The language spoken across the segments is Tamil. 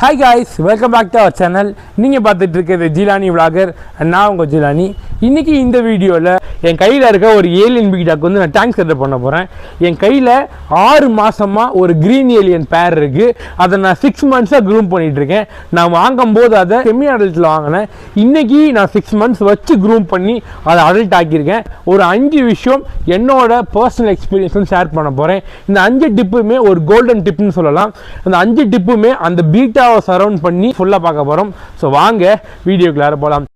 Hi guys welcome back to our channel நீங்கள் பார்த்துட்டு இருக்கிறது ஜிலானி விளாகர் நான் உங்கள் ஜிலானி. இன்றைக்கி இந்த வீடியோவில் என் கையில் இருக்க ஒரு ஏலியன் பீடாக்கு வந்து நான் டேங்க் செட்டப் பண்ண போகிறேன் என் கையில் ஆறு மாதமாக ஒரு க்ரீன் ஏலியன் பேர் இருக்குது அதை நான் சிக்ஸ் மந்த்ஸாக க்ரூம் பண்ணிகிட்ருக்கேன் நான் வாங்கும்போது அதை செமி அடல்ட்டில் வாங்கினேன். இன்றைக்கி நான் சிக்ஸ் மந்த்ஸ் வச்சு க்ரூம் பண்ணி அதை அடல்ட் ஆக்கியிருக்கேன். ஒரு அஞ்சு விஷயம் என்னோட பர்சனல் எக்ஸ்பீரியன்ஸ் ஷேர் பண்ண போகிறேன் இந்த அஞ்சு டிப்புமே ஒரு கோல்டன் டிப்னு சொல்லலாம். அந்த அஞ்சு டிப்புமே அந்த பீட்டாவை சரவுண்ட் பண்ணி ஃபுல்லாக பார்க்க போகிறோம் ஸோ வாங்க வீடியோக்குள்ளார போகலாம்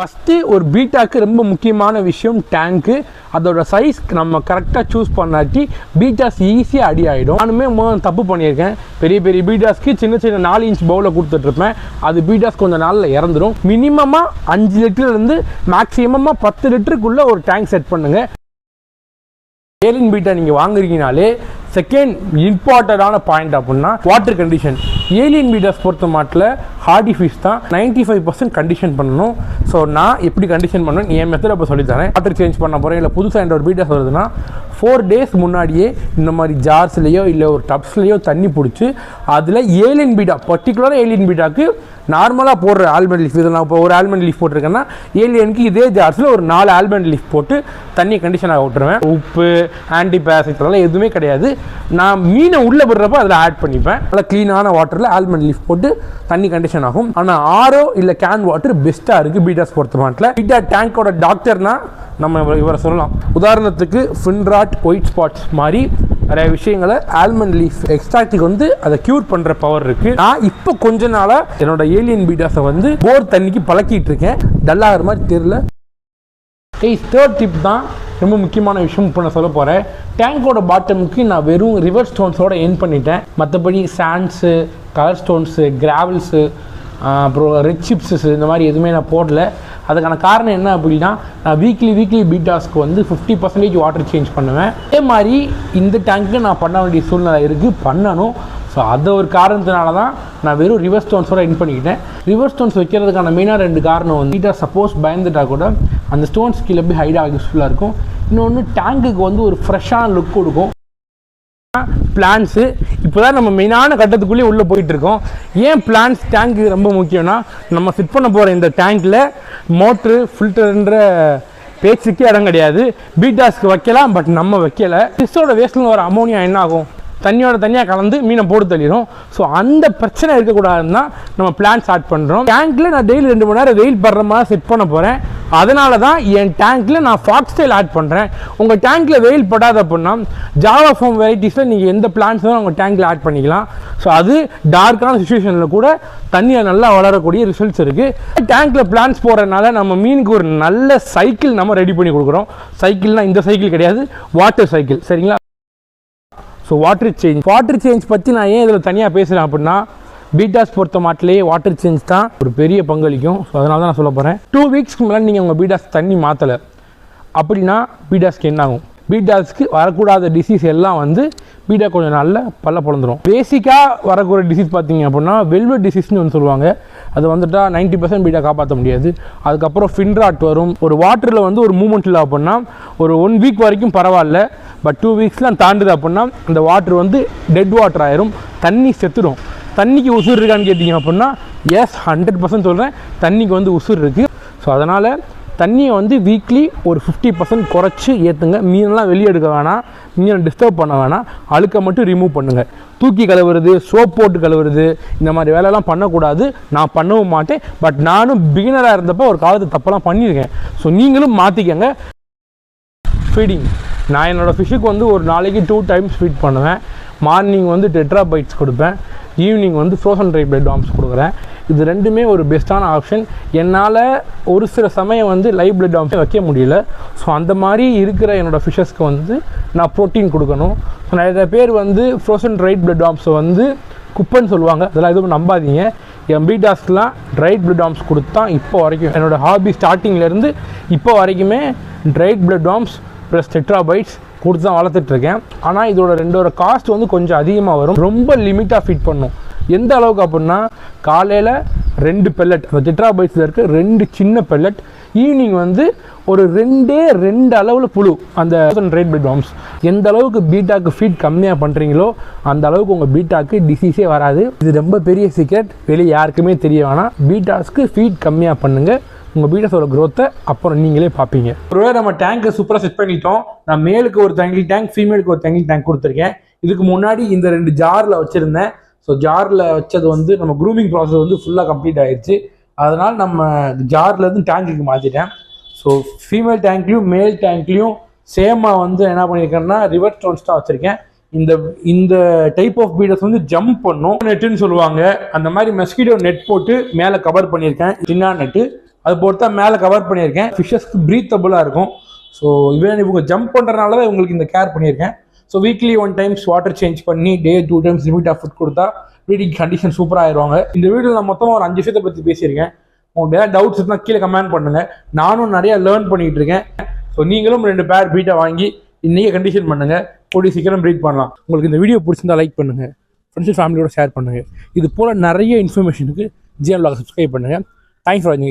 ஃபஸ்ட்டு ஒரு பீட்டாக்கு ரொம்ப முக்கியமான விஷயம் டேங்க்கு அதோட சைஸ் நம்ம கரெக்டாக சூஸ் பண்ணாட்டி பீட்டாஸ் ஈஸியாக அடி ஆகிடும் நானுமே முதல்ல தப்பு பண்ணியிருக்கேன். பெரிய பெரிய பீட்டாஸ்க்கு சின்ன சின்ன நாலு இன்ச் பவுலில் கொடுத்துட்ருப்பேன் அது பீட்டாஸ் கொஞ்சம் நாளில் இறந்துடும் மினிமமாக அஞ்சு லிட்டர்லேருந்து மேக்ஸிமமாக பத்து லிட்டருக்குள்ளே ஒரு டேங்க் செட் பண்ணுங்கள் ஏலின் பீட்டா நீங்கள் வாங்குறீங்கனாலே செகண்ட் இம்பார்ட்டண்டான பாயிண்ட் அப்படின்னா வாட்டர் கண்டிஷன் ஏலியன் மீடியாஸ் பொறுத்த மாட்டில் ஹார்டி ஃபிஷ் தான் நைன்டி ஃபைவ் பர்சன்ட் கண்டிஷன் பண்ணணும். ஸோ நான் எப்படி கண்டிஷன் பண்ணணும் என் மெத்தட் இப்போ சொல்லித்தரேன். வாட்டர் சேஞ்ச் பண்ண போகிறேன் இல்லை புதுசாக என்ற ஒரு வருதுன்னா ஃபோர் டேஸ் முன்னாடியே இந்த மாதிரி ஜார்ஸ்லேயோ இல்லை ஒரு டப்ஸ்லேயோ தண்ணி பிடிச்சி அதில் ஏலியன் பீடா பர்டிகுலராக ஏலியன் பீடாக்கு நார்மலாக போடுற ஆல்மண்ட் லீஃப் இதில் நான் இப்போ ஒரு ஆல்மண்ட் லீஃப் போட்டிருக்கேன்னா ஏலியனுக்கு இதே ஜார்ஸில் ஒரு நாலு ஆல்மண்ட் லீஃப் போட்டு தண்ணி கண்டிஷனாக விட்டுருவேன். உப்பு ஆன்டி அதெல்லாம் எதுவுமே கிடையாது. நான் மீனை உள்ளே விடுறப்ப அதில் ஆட் பண்ணிப்பேன். நல்லா க்ளீனான வாட்டரில் ஆல்மண்ட் லீஃப் போட்டு தண்ணி கண்டிஷன் ஆகும். ஆனால் ஆரோ இல்லை கேன் வாட்டர் பெஸ்ட்டாக இருக்குது பீட்டாஸ் பொறுத்த மாட்டில். பீட்டா டேங்கோட டாக்டர்னா நம்ம இவரை சொல்லலாம். உதாரணத்துக்கு ஃபின்ராட் ஒயிட் ஸ்பாட்ஸ் மாதிரி நிறைய விஷயங்களை ஆல்மண்ட் லீஃப் எக்ஸ்ட்ராக்டுக்கு வந்து அதை க்யூர் பண்ணுற பவர் இருக்குது நான் இப்போ கொஞ்ச நாளாக என்னோட ஏலியன் பீடாஸை வந்து போர் தண்ணிக்கு பழக்கிட்டு இருக்கேன். டல்லாகிற மாதிரி தெரியல. ஏய் தேர்ட் டிப் தான் ரொம்ப முக்கியமான விஷயம் இப்போ நான் சொல்ல போகிறேன் டேங்கோட பாட்டமுக்கு நான் வெறும் ரிவர் ஸ்டோன்ஸோட என் பண்ணிட்டேன். மற்றபடி சாண்ட்ஸு கலர் ஸ்டோன்ஸு கிராவல்ஸு அப்புறம் ரெட் சிப்ஸஸ் இந்த மாதிரி எதுவுமே நான் போடல. அதுக்கான காரணம் என்ன அப்படின்னா நான் வீக்லி வீக்லி பீட்டாஸ்க்கு வந்து ஃபிஃப்டி பர்சன்டேஜ் வாட்டர் சேஞ்ச் பண்ணுவேன். அதே மாதிரி இந்த டேங்க்கு நான் பண்ண வேண்டிய சூழ்நிலை இருக்குது பண்ணணும். ஸோ அதை ஒரு காரணத்தினால தான் நான் வெறும் ரிவர் ஸ்டோன்ஸோட இன் பண்ணிக்கிட்டேன். ரிவர் ஸ்டோன்ஸ் வைக்கிறதுக்கான மெயினாக ரெண்டு காரணம் வந்து நீட்டாக சப்போஸ் பயந்துட்டா கூட அந்த ஸ்டோன்ஸ் கீழே போய் ஹைடாக யூஸ்ஃபுல்லாக இருக்கும். இன்னொன்று டேங்குக்கு வந்து ஒரு ஃப்ரெஷ்ஷான லுக் கொடுக்கும். பிளான்ஸு இப்போ தான் நம்ம மெயினான கட்டத்துக்குள்ளேயே உள்ளே போயிட்டு இருக்கோம் ஏன் பிளான்ஸ் டேங்க்கு ரொம்ப முக்கியம்னா நம்ம ஃபிட் பண்ண போகிற இந்த டேங்க்கில் மோட்ரு ஃபில்டர்ன்ற பேச்சுக்கே இடம் கிடையாது. பீட்டாஸ்க்கு வைக்கலாம் பட் நம்ம வைக்கலை. ஃபிஷ்ஷோட வேஸ்ட்டில் வர அமோனியா என்ன ஆகும் தண்ணியோட தண்ணியாக கலந்து மீனை போட்டு தள்ளிடும் ஸோ அந்த பிரச்சனை இருக்கக்கூடாதுன்னு தான் நம்ம பிளான் ஸ்டார்ட் பண்ணுறோம் டேங்க்கில் நான் டெய்லி ரெண்டு மணி நேரம் வெயில் படுற மாதிரி செட் பண்ண போகிறேன் அதனால தான் என் டேங்க்கில் நான் ஃபாக்ஸ் ஸ்டைல் ஆட் பண்ணுறேன் உங்கள் டேங்க்கில் வெயில் படாத அப்படின்னா ஜாவா ஃபார்ம் வெரைட்டிஸில் நீங்கள் எந்த பிளான்ஸ் தான் உங்கள் டேங்க்கில் ஆட் பண்ணிக்கலாம். ஸோ அது டார்க்கான சுச்சுவேஷனில் கூட தண்ணியை நல்லா வளரக்கூடிய ரிசல்ட்ஸ் இருக்குது டேங்க்கில் பிளான்ஸ் போகிறதுனால நம்ம மீனுக்கு ஒரு நல்ல சைக்கிள் நம்ம ரெடி பண்ணி கொடுக்குறோம். சைக்கிள்னால் இந்த சைக்கிள் கிடையாது வாட்டர் சைக்கிள் சரிங்களா? So water change water change பற்றி நான் ஏன் இதில் தனியாக பேசுகிறேன் அப்படின்னா பீட்டாஸ் பொறுத்த மாட்டிலேயே வாட்டர் சேஞ்ச் தான் ஒரு பெரிய பங்களிக்கும். ஸோ அதனால தான் நான் சொல்ல போகிறேன் டூ வீக்ஸ்க்கு மேலே நீங்கள் உங்கள் பீட்டாஸ் தண்ணி மாற்றலை அப்படின்னா பீட்டாஸ்க்கு என்ன ஆகும் பீட்டாஸ்க்கு வரக்கூடாத டிசீஸ் எல்லாம் வந்து பீட்டா கொஞ்சம் நாளில் பல்ல பிறந்துடும் பேசிக்காக வரக்கூடிய டிசீஸ் பார்த்தீங்க அப்படின்னா வெல்வெட் டிசீஸ்னு ஒன்று சொல்லுவாங்க. அது வந்துட்டா நைன்ட்டி பர்சன்ட் பீட்டா காப்பாற்ற முடியாது. அதுக்கப்புறம் ஃபின்ராட் வரும். ஒரு வாட்டரில் வந்து ஒரு மூமெண்ட் இல்லை அப்படின்னா ஒரு ஒன் வீக் வரைக்கும் பரவாயில்ல. பட் டூ வீக்ஸ்லாம் தாண்டுது அப்படின்னா அந்த வாட்டர் வந்து டெட் வாட்டர் ஆயிரும். தண்ணி செத்துடும் தண்ணிக்கு உசுர் இருக்கான்னு கேட்டிங்க அப்படின்னா எஸ் ஹண்ட்ரட் பர்சன்ட் சொல்கிறேன் தண்ணிக்கு வந்து உசுர் இருக்குது ஸோ அதனால் தண்ணியை வந்து வீக்லி ஒரு ஃபிஃப்டி பர்சன்ட் குறைச்சி ஏற்றுங்க மீனெல்லாம் வெளியே எடுக்க வேணாம். மீனை டிஸ்டர்ப் பண்ண வேணாம். அழுக்க மட்டும் ரிமூவ் பண்ணுங்கள் தூக்கி கழுவுறது சோப் போட்டு கழுவுறது இந்த மாதிரி வேலையெல்லாம் பண்ணக்கூடாது. நான் பண்ணவும் மாட்டேன். பட் நானும் பிகினராக இருந்தப்போ ஒரு காலத்து தப்பெல்லாம் பண்ணியிருக்கேன். ஸோ நீங்களும் மாற்றிக்கங்க ஃபீடிங் நான் என்னோடய ஃபிஷ்ஷுக்கு வந்து ஒரு நாளைக்கு டூ டைம்ஸ் ஃபீட் பண்ணுவேன். மார்னிங் வந்து டெட்ரா பைட்ஸ் கொடுப்பேன். ஈவினிங் வந்து ஃப்ரோசன் ட்ரை பிளட் டாம்ஸ் கொடுக்குறேன். இது ரெண்டுமே ஒரு பெஸ்ட்டான ஆப்ஷன் என்னால் ஒரு சில சமயம் வந்து லைவ் பிளட் டாம்ஸ் வைக்க முடியல. ஸோ அந்த மாதிரி இருக்கிற என்னோடய ஃபிஷ்ஷஸ்க்கு வந்து நான் ப்ரோட்டீன் கொடுக்கணும். ஸோ நிறைய பேர் வந்து ஃப்ரோசன் ட்ரைட் பிளட் டாம்ஸை வந்து குப்பைன்னு சொல்லுவாங்க. அதெல்லாம் எதுவும் நம்பாதீங்க. என் பீட்டாஸ்க்குலாம் ட்ரைட் பிளட் டாம்ஸ் கொடுத்தான் இப்போ வரைக்கும் என்னோடய ஹாபி ஸ்டார்டிங்லேருந்து இப்போ வரைக்குமே dried blood Tom's plus terabytes கொடுத்து தான் வளர்த்துட்ருக்கேன். ஆனால் இதோட ரெண்டோட காஸ்ட் வந்து கொஞ்சம் அதிகமாக வரும். ரொம்ப லிமிட்டாக ஃபிட் பண்ணும். எந்த அளவுக்கு அப்படின்னா காலையில் ரெண்டு பெல்லட் அந்த டெட்ராபைட்ஸில் இருக்க ரெண்டு சின்ன பெல்லட் ஈவினிங் வந்து ஒரு ரெண்டே ரெண்டு அளவில் புழு அந்த ரேட் பிட் பாம்ஸ் எந்த அளவுக்கு பீட்டாக்கு ஃபீட் கம்மியாக பண்ணுறீங்களோ அந்த அளவுக்கு உங்கள் பீட்டாக்கு டிசீஸே வராது. இது ரொம்ப பெரிய சீக்ரெட் வெளியே யாருக்குமே தெரிய வேணாம். பீட்டாஸ்க்கு ஃபீட் கம்மியாக பண்ணுங்கள் உங்கள் பீட்டாஸோட க்ரோத்தை அப்புறம் நீங்களே பார்ப்பீங்க. ஒருவேளை நம்ம டேங்கை சூப்பராக செட் பண்ணிட்டோம். நான் மேலுக்கு ஒரு தங்கி டேங்க் ஃபீமேலுக்கு ஒரு தங்கி டேங்க் கொடுத்துருக்கேன். இதுக்கு முன்னாடி இந்த ரெண்டு ஜாரில் வச்சுருந்தேன். ஸோ ஜாரில் வச்சது வந்து நம்ம க்ரூமிங் ப்ராசஸ் வந்து ஃபுல்லாக கம்ப்ளீட் ஆயிடுச்சு அதனால் நம்ம ஜார்லேருந்து டேங்க்குக்கு மாற்றிட்டேன் ஸோ ஃபீமேல் டேங்க்லையும் மேல் டேங்க்லையும் சேமாக வந்து என்ன பண்ணியிருக்கேன்னா ரிவர் ஸ்டோன்ஸ் தான் வச்சுருக்கேன். இந்த இந்த டைப் ஆஃப் பீடர்ஸ் வந்து ஜம்ப் பண்ணும். நெட்டுன்னு சொல்லுவாங்க. அந்த மாதிரி மெஸ்கிட்டோ நெட் போட்டு மேலே கவர் பண்ணியிருக்கேன் சின்ன நெட்டு அது போட்டு தான் மேலே கவர் பண்ணியிருக்கேன். ஃபிஷ்ஷஸ்க்கு ப்ரீத்தபுளாக இருக்கும். ஸோ இவன் இவங்க ஜம்ப் பண்ணுறனால தான் உங்களுக்கு இந்த கேர் பண்ணியிருக்கேன். So weekly one times water change பண்ணி day two times limit of food கொடுத்தா ப்ரீடிங் கண்டிஷன் சூப்பராக ஆயிடுவாங்க இந்த வீடியோவில் நான் மொத்தமாக ஒரு அஞ்சு விஷயத்தை பற்றி பேசியிருக்கேன். உங்களுக்கு ஏதாவது டவுட்ஸ் இருந்தால் கீழே கமெண்ட் பண்ணுங்கள் நானும் நிறையா லேர்ன் பண்ணிகிட்டு இருக்கேன் ஸோ நீங்களும் ரெண்டு பேர் பீட்டை வாங்கி இன்றைக்கே கண்டிஷன் பண்ணுங்கள் கூடிய சீக்கிரம் ப்ரீட் பண்ணலாம். உங்களுக்கு இந்த வீடியோ பிடிச்சிருந்தா லைக் பண்ணுங்கள் ஃப்ரெண்ட்ஸ் ஃபேமிலியோட ஷேர் பண்ணுங்கள் இது போல் நிறைய இன்ஃபர்மேஷனுக்கு ஜிஎன் லாக் சப்ஸ்கிரைப் பண்ணுங்கள் தேங்க்ஸ் ஃபார் வாட்சிங்